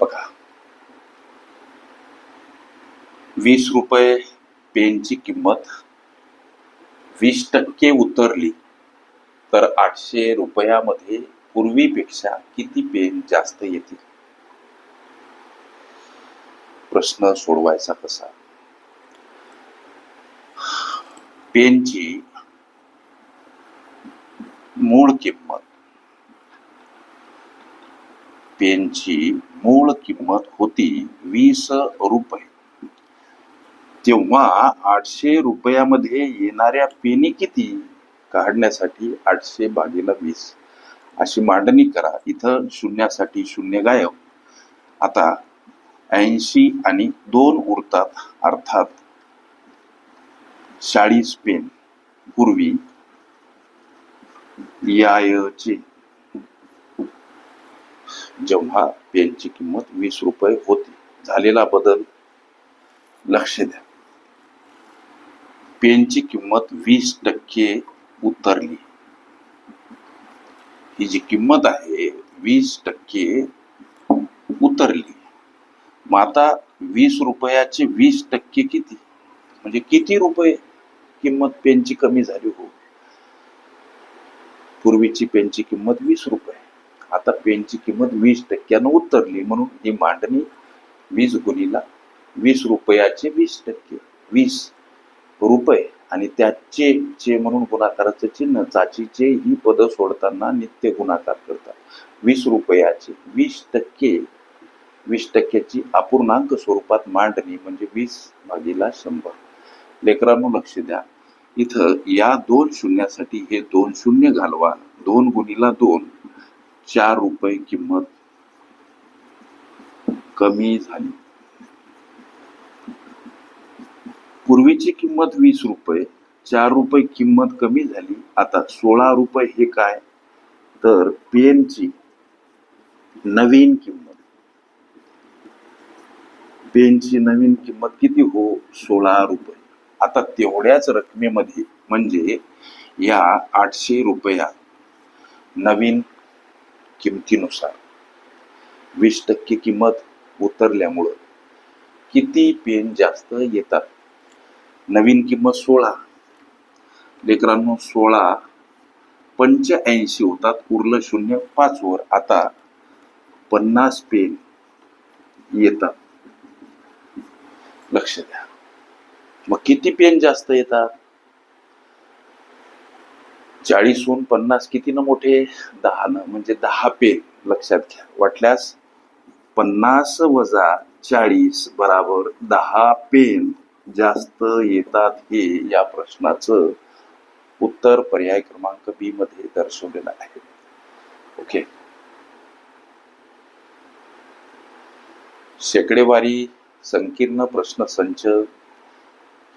बघा. वीस रुपये पेनची किंमत. वीस टक्के उतरली तर आठशे रुपयामध्ये पूर्वीपेक्षा किती पेन जास्त येतील? प्रश्न सोडवायचा कसा? पेनची मूळ किंमत पेनची मूळ किंमत होती वीस रुपये. तेव्हा आठशे रुपयामध्ये येणाऱ्या पेनी किती काढण्यासाठी आठशे भागीला वीस. अशी मांडणी करा. इथं शून्यासाठी शून्य गायब. आता ऐंशी आणि दोन उरतात. अर्थात चाळीस पेन. पूर्वी यायचे. जेव्हा पेनची किंमत वीस रुपये होती झालेला बदल लक्ष द्या. पेनची किंमत वीस टक्के उतरली. ही जी किंमत आहे वीस टक्के उतरली. मग आता वीस रुपयाचे वीस टक्के किती? म्हणजे किती रुपये किंमत पेनची कमी झाली हो? पूर्वीची पेनची किंमत वीस रुपये. आता पेनची किंमत वीस टक्क्यानं उतरली म्हणून ही मांडणी वीस गुणीला वीस रुपयाचे वीस टक्के वीस रुपये. आणि त्याचे चे म्हणून गुणाकाराचं चिन्ह चाचीचे ही पद सोडताना नित्य गुणाकार करतात. वीस रुपयाचे वीस टक्के वीस टक्क्याची अपूर्णांक स्वरूपात मांडणी म्हणजे वीस भागीला शंभर. लेकरांनो लक्ष द्या. इथं या दोन शून्यासाठी हे दोन शून्य घालवा. दोन गुणीला दोन. चार रुपये किंमत कमी झाली. पूर्वीची किंमत वीस रुपये चार रुपये किंमत कमी झाली. आता सोळा रुपये हे काय? तर पेनची नवीन किंमत. पेनची नवीन किंमत किती हो? सोळा रुपये. आता तेवढ्याच रकमेमध्ये म्हणजे या आठशे रुपया नवीन किमतीनुसार. वीस टक्के किंमत उतरल्यामुळं किती पेन जास्त येतात? नवीन किंमत सोळा. लेकरांनो सोळा पंच्याऐंशी होतात उरलं शून्य पाचवर आता पन्नास पेन येतात. लक्ष द्या. मग किती पेन जास्त येतात? चाळीसहून पन्नास कितीनं मोठे? दहानं म्हणजे दहा पेन लक्षात घ्या. वाटल्यास पन्नास वजा चाळीस बराबर दहा पेन जास्त येतात हे या प्रश्नाचं उत्तर पर्याय क्रमांक बी मध्ये दर्शवलेलं आहे. ओके शेकडेवारी संकीर्ण प्रश्न संच